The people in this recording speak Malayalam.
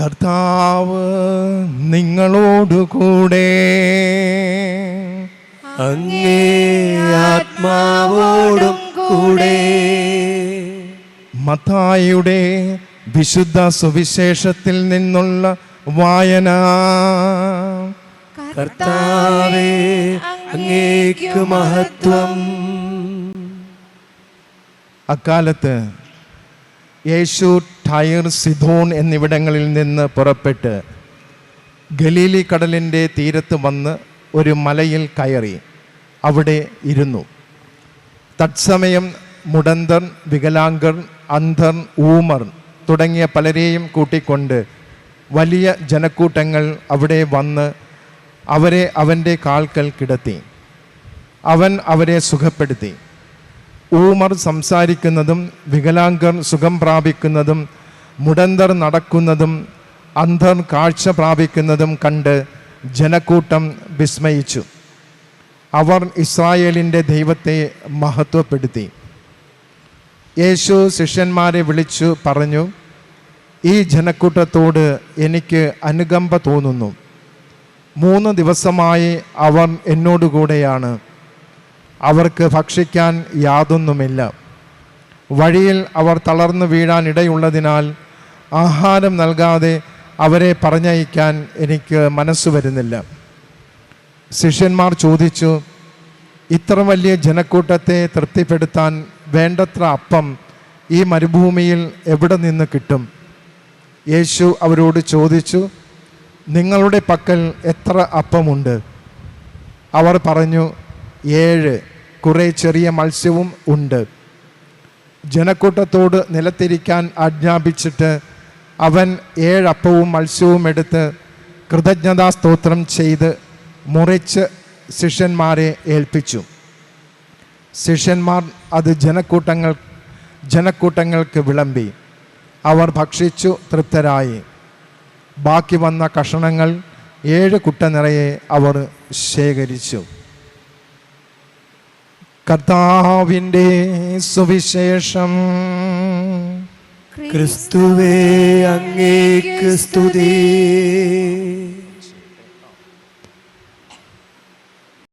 കർത്താവ് നിങ്ങളോടുകൂടെ അങ്ങേ ആത്മാവോടും കൂടെ. മത്തായിയുടെ വിശുദ്ധ സുവിശേഷത്തിൽ നിന്നുള്ള വായന. കർത്താവേ അങ്ങേക്ക് മഹത്വം. അക്കാലത്ത് യേശു ടയർ സിധോൺ എന്നിവിടങ്ങളിൽ നിന്ന് പുറപ്പെട്ട് ഗലീലി കടലിന്റെ തീരത്ത് വന്ന് ഒരു മലയിൽ കയറി. അവിടെ ഇരുന്നു. തത്സമയം മുടന്തർ വികലാംഗർ അന്ധർ ഊമർ തുടങ്ങിയ പലരെയും കൂട്ടിക്കൊണ്ട് വലിയ ജനക്കൂട്ടങ്ങൾ അവിടെ വന്ന് അവരെ അവന്റെ കാൽക്കൽ കിടത്തി. അവൻ അവരെ സുഖപ്പെടുത്തി. ഊമർ സംസാരിക്കുന്നതും വികലാംഗർ സുഖം പ്രാപിക്കുന്നതും മുടന്തർ നടക്കുന്നതും അന്ധർ കാഴ്ച പ്രാപിക്കുന്നതും കണ്ട് ജനക്കൂട്ടം വിസ്മയിച്ചു. അവർ ഇസ്രായേലിന്റെ ദൈവത്തെ മഹത്വപ്പെടുത്തി. യേശു ശിഷ്യന്മാരെ വിളിച്ചു പറഞ്ഞു ഈ ജനക്കൂട്ടത്തോട് എനിക്ക് അനുകമ്പ തോന്നുന്നു. മൂന്ന് ദിവസമായി അവർ എന്നോടുകൂടെയാണ് അവർക്ക് ഭക്ഷിക്കാൻ യാതൊന്നുമില്ല. വഴിയിൽ അവർ തളർന്നു വീഴാൻ ഇടയുള്ളതിനാൽ ആഹാരം നൽകാതെ അവരെ പറഞ്ഞയക്കാൻ എനിക്ക് മനസ്സ് വരുന്നില്ല. ശിഷ്യന്മാർ ചോദിച്ചു ഇത്ര വലിയ ജനക്കൂട്ടത്തെ തൃപ്തിപ്പെടുത്താൻ വേണ്ടത്ര അപ്പം ഈ മരുഭൂമിയിൽ എവിടെ നിന്ന് കിട്ടും? യേശു അവരോട് ചോദിച്ചു നിങ്ങളുടെ പക്കൽ എത്ര അപ്പമുണ്ട്? അവർ പറഞ്ഞു ഏഴ് കുറേ ചെറിയ മത്സ്യവും ഉണ്ട്. ജനക്കൂട്ടത്തോട് നിലത്തിരിക്കാൻ ആജ്ഞാപിച്ചിട്ട് അവൻ ഏഴപ്പവും മത്സ്യവും എടുത്ത് കൃതജ്ഞതാ സ്തോത്രം ചെയ്ത് മുറിച്ച് ശിഷ്യന്മാരെ ഏൽപ്പിച്ചു. ശിഷ്യന്മാർ അത് ജനക്കൂട്ടങ്ങൾ ജനക്കൂട്ടങ്ങൾക്ക് വിളമ്പി. അവർ ഭക്ഷിച്ചു തൃപ്തരായി. ബാക്കി വന്ന കഷണങ്ങൾ ഏഴ് കുട്ട നിറയെ അവർ ശേഖരിച്ചു. കർത്താവിന്റെ സുവിശേഷം ക്രിസ്തുവേ അങ്ങേക്ക് സ്തുതി.